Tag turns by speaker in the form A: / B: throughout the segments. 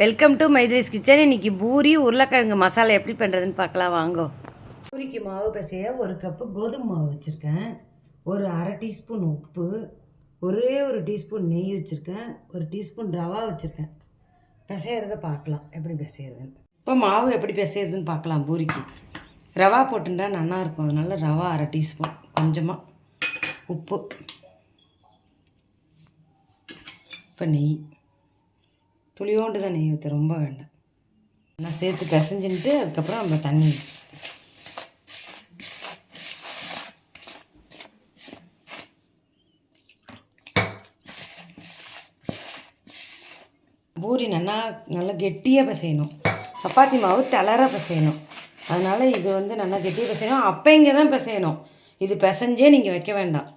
A: Welcome to மைத்ரீஸ் kitchen இன்னைக்கு பூரி உருளைக்கிழங்கு மசாலா எப்படி பண்ணுறதுன்னு பார்க்கலாம் வாங்கோ. பூரிக்கு மாவு பிசைய ஒரு கப்பு கோதுமை மாவு வச்சுருக்கேன். ஒரு அரை டீஸ்பூன் உப்பு ஒரே ஒரு டீஸ்பூன் நெய் வச்சுருக்கேன். ஒரு டீஸ்பூன் ரவா வச்சுருக்கேன். பிசையிறத பார்க்கலாம் எப்படி பிசையிறதுன்னு. இப்போ மாவு எப்படி பிசையிறதுன்னு பார்க்கலாம் பூரிக்கு. ரவா போட்டுட்டா நல்லா இருக்கும் அதனால ரவா அரை டீஸ்பூன் கொஞ்சமாக உப்பு. இப்போ நெய். துளியோண்டு தான் நெய் ஊற்ற ரொம்ப வேண்டாம். நான் சேர்த்து பிசைஞ்சுட்டு அதுக்கப்புறம் நம்ம தண்ணி பூரி நல்லா நல்லா கெட்டியாக பிசையணும். சப்பாத்தி மாவு தளர பிசையணும். அதனால் இது வந்து நல்லா கெட்டியாக பிசையணும். அப்போ இங்கே தான் பிசையணும். இது பிசைஞ்சே நீங்கள் வைக்க வேண்டாம்.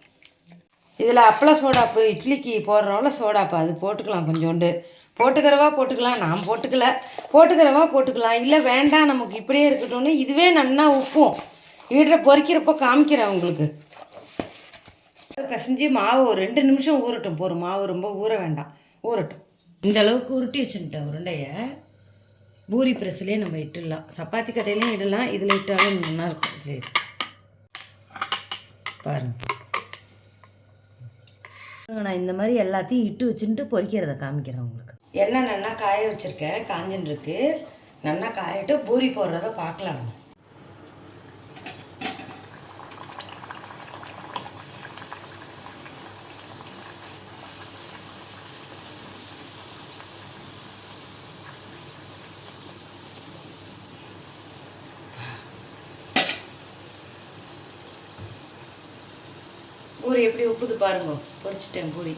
A: இதில் அப்பள சோடாப்பு இட்லிக்கு போடுறோம்ல சோடாப்பு அது போட்டுக்கலாம் கொஞ்சோண்டு. போட்டுக்கிறவா போட்டுக்கலாம் நான் போட்டுக்கல. போட்டுக்கிறவா போட்டுக்கலாம். இல்லை வேண்டாம் நமக்கு இப்படியே இருக்கட்டும்னு இதுவே நன்னா உப்பும். வீட்டில் பொறிக்கிறப்போ காமிக்கிறேன் உங்களுக்கு. பிசைஞ்சு மாவு ஒரு ரெண்டு நிமிஷம் ஊறட்டும். போதும் மாவு ரொம்ப ஊற வேண்டாம். ஊறட்டும். இந்த அளவுக்கு உருட்டி வச்சுட்டேன் உருண்டையை. பூரி ப்ரெஸ்லேயே நம்ம இட்டுடலாம். சப்பாத்தி கடையிலையும் இடலாம். இதில் இட்டாலும் நல்லா இருக்கும். பாருங்கள் நான் இந்த மாதிரி எல்லாத்தையும் இட்டு வச்சுட்டு பொரிக்கிறத காமிக்கிறேன் உங்களுக்கு. எண்ணெய் நல்லா காய வச்சுருக்கேன் காஞ்சின்னு இருக்கு. நல்லா காயிட்டு பூரி போடுறத பார்க்கலாம் பூரி எப்படி உப்புது பாருங்க. பொறிச்சிட்டேன் பூரி.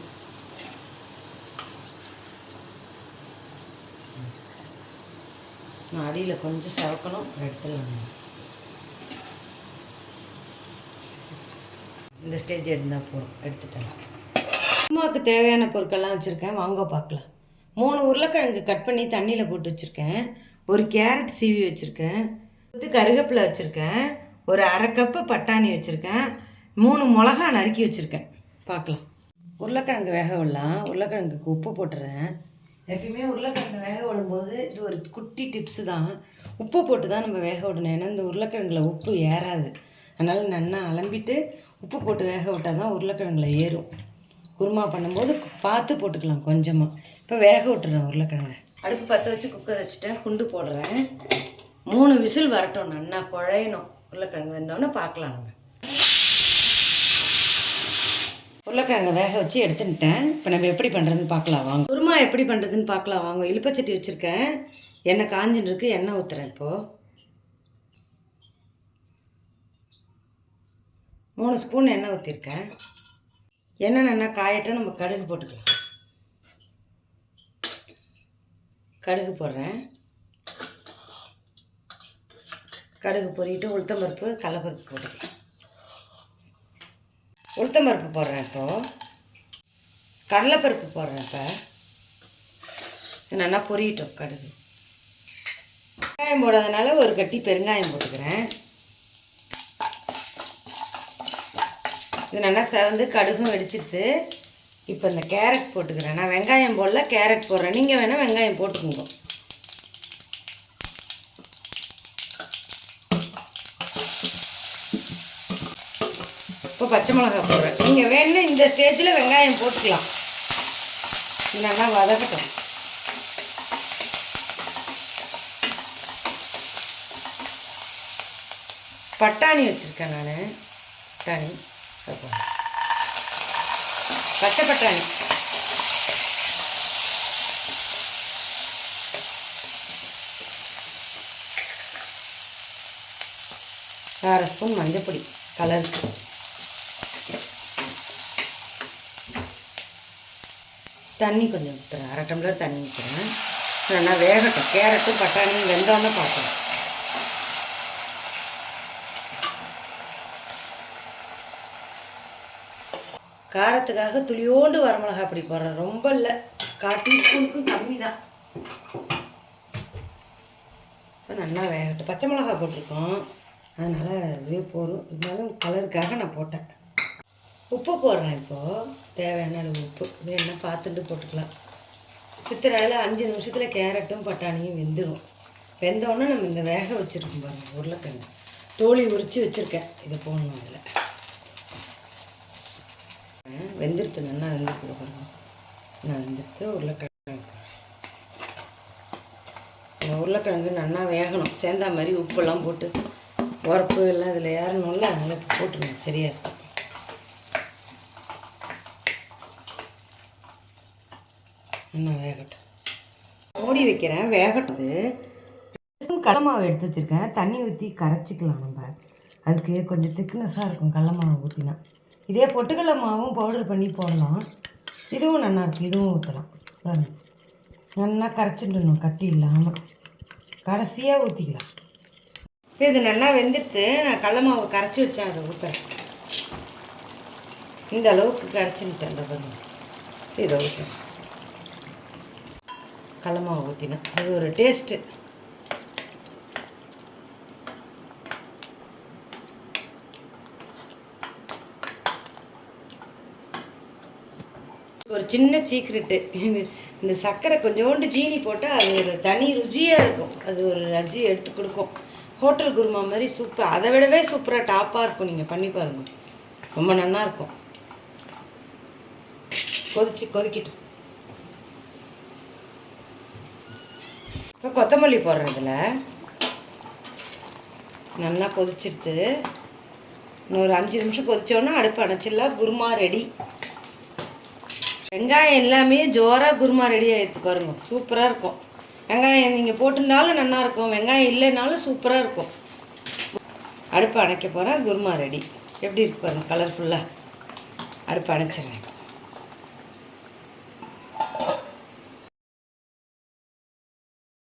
A: நான் அடியில் கொஞ்சம் சவக்கணும் எடுத்துடலாம் இந்த ஸ்டேஜ் இருந்தால் போதும். எடுத்துட்டலாம் அம்மாவுக்கு தேவையான பொருட்கள்லாம் வச்சுருக்கேன். வாங்க பார்க்கலாம். மூணு உருளைக்கிழங்கு கட் பண்ணி தண்ணியில் போட்டு வச்சுருக்கேன். ஒரு கேரட் சீவி வச்சுருக்கேன். இது கருவேப்பிலை வச்சுருக்கேன். ஒரு அரை கப்பு பட்டாணி வச்சுருக்கேன். மூணு மிளகா நறுக்கி வச்சுருக்கேன். பார்க்கலாம். உருளைக்கிழங்கு வேக விடலாம். உருளைக்கிழங்குக்கு உப்பு போட்டுறேன். எப்பயுமே உருளைக்கிழங்கு வேக விடும்போது இது ஒரு குட்டி டிப்ஸு தான். உப்பு போட்டு தான் நம்ம வேக விடணும். ஏன்னா இந்த உருளைக்கிழங்குல உப்பு ஏறாது. அதனால் நல்லா அலம்பிட்டு உப்பு போட்டு வேக விட்டால் தான் உருளைக்கிழங்குல ஏறும். குருமா பண்ணும்போது பார்த்து போட்டுக்கலாம் கொஞ்சமாக இப்போ வேக விட்டுறேன் உருளைக்கிழங்கு. அடுப்பு பற்ற வச்சு குக்கர் வச்சுட்டேன். குண்டு போடுறேன். மூணு விசில் வரட்டும். நல்லா குழையணும். உருளைக்கிழங்கு வெந்தோடனே பார்க்கலாம் நம்ம. உருளைக்கிழங்கு வேக வச்சு எடுத்துட்டேன் இப்போ நம்ம எப்படி பண்ணுறதுன்னு பார்க்கலாம் வாங்க. குருமா எப்படி பண்ணுறதுன்னு பார்க்கலாம் வாங்க. இழுப்பச்சட்டி வச்சுருக்கேன். எண்ணெய் காஞ்சின்னு இருக்கு எண்ணெய் ஊற்றுறேன் இப்போது மூணு ஸ்பூன் எண்ணெய் ஊற்றிருக்கேன் எண்ணெய் நல்லா காயட்டும் நம்ம கடுகு போட்டுக்கலாம். கடுகு போடுறேன். கடுகு பொறிட்டு உளுத்தம்பருப்பு கடலப்பருப்பு போட்டுக்கலாம். உளுத்தம்பருப்பு போடுறேன் இப்போது கடலைப்பருப்பு போடுறேன் இப்போ. இது நல்லா பொரியட்டும் கடுகு. வெங்காயம் போடாதனால ஒரு கட்டி பெருங்காயம் போட்டுக்கிறேன். இது நல்லா செவந்து கடுகும் வெடிச்சிட்டு இப்போ இந்த கேரட் போட்டுக்கிறேன். நான் வெங்காயம் போடல கேரட் போடுறேன். நீங்கள் வேணால் வெங்காயம் போட்டுக்கோங்க. பச்சை மிளகாய் போடுறேன். நீங்கள் வேணும்னா இந்த ஸ்டேஜில் வெங்காயம் போட்டுக்கலாம். நல்லா வதக்கட்டும். பட்டாணி வச்சுருக்கேன் நான். பட்டாணி. பச்சை பட்டாணி. அரை ஸ்பூன் மஞ்சப்பொடி கலருக்கு. தண்ணி கொஞ்சம் ஊற்றுறேன் அரை டம்ளர் தண்ணி ஊற்றுறேன் நல்லா வேகட்டும். கேரட்டும் பட்டாணியும் வெந்தோன்னு பார்க்கணும் காரத்துக்காக துளியோண்டு வரமிளகா அப்படி போடுறேன். ரொம்ப இல்லை. கால் டீஸ்பூனுக்கும் கம்மி தான். நல்லா வேகட்டும். பச்சை மிளகா போட்டிருக்கோம். அதனால் இதுவே போதும். இருந்தாலும் கலருக்காக நான் போட்டேன். உப்பு போடுறேன் இப்போது தேவையான அளவு உப்பு. வேணா பார்த்துட்டு போட்டுக்கலாம். சித்திரையில் அஞ்சு நிமிஷத்தில் கேரட்டும் பட்டாணியும் வெந்துடும் வெந்தோடனே நம்ம இந்த வேக வச்சுருக்கோம் பாருங்கள் உருளைக்கிழங்கு. தோழி உரித்து வச்சுருக்கேன். இதை போடணும் அதில். வெந்திருத்து நல்லா வெந்துருக்குது பாருங்கள் நான் வெந்திருத்து உருளைக்கிழங்கு. இந்த உருளைக்கிழங்கு நல்லா வேகணும். சேர்ந்தா மாதிரி உப்பெல்லாம் போட்டு உரப்பு எல்லாம் இதில் ஏறணும்ல அதனால் போட்டுருங்க. சரியா இருக்கும். இன்னும் வேகட்டும். மூடி வைக்கிறேன் வேகட்டும். கடலை எடுத்து வச்சுருக்கேன். தண்ணி ஊற்றி கரைச்சிக்கலாம் நம்ம. அதுக்கு கொஞ்சம் திக்னஸாக இருக்கும் கடலமாவை ஊற்றினா இதே பொட்டுக்கடல மாவும் பவுடர் பண்ணி போடலாம். இதுவும் நல்லா இருக்குது இதுவும் ஊற்றலாம் பாருங்கள் நல்லா கரைச்சிடணும் கட்டி இல்லாமல் கடைசியாக ஊற்றிக்கலாம் இப்போ இது நல்லா வெந்துட்டு நான் கடல மாவு கரைச்சி வச்சேன் அதை ஊற்றுறேன் இந்த அளவுக்கு கரைச்சின்ட்டேன் இந்த பாருங்க. இதை ஊற்றுறேன் கடல மாவு அது ஒரு டேஸ்ட்டு ஒரு சின்ன சீக்ரெட்டு இந்த சர்க்கரை கொஞ்சோண்டு ஜீனி போட்டால் அது ஒரு தனி ருச்சியாக இருக்கும். அது ஒரு ரஜி எடுத்து கொடுக்கும். ஹோட்டல் குருமா மாதிரி சூப்பர் அதை விடவே சூப்பராக டாப்பாக இருக்கும். நீங்கள் பண்ணி பாருங்கள் ரொம்ப நல்லா இருக்கும். கொதிச்சு கொதிக்கட்டும். இப்போ கொத்தமல்லி போடுறதுல நல்லா கொதிச்சிருது. இன்னொரு அஞ்சு நிமிஷம் கொதித்தோன்னா அடுப்பு அணைச்சிடலாம். குருமா ரெடி வெங்காயம் எல்லாமே ஜோராக குருமா ரெடி ஆகிடுது பாருங்க. சூப்பராக இருக்கும். வெங்காயம் நீங்கள் போட்டிருந்தாலும் நல்லாயிருக்கும் வெங்காயம் இல்லைனாலும் சூப்பராக இருக்கும். அடுப்பு அணைக்க போகிறேன் குருமா ரெடி எப்படி இருக்கு பாருங்கள் கலர்ஃபுல்லாக அடுப்பு அணைச்சிடுறேன்.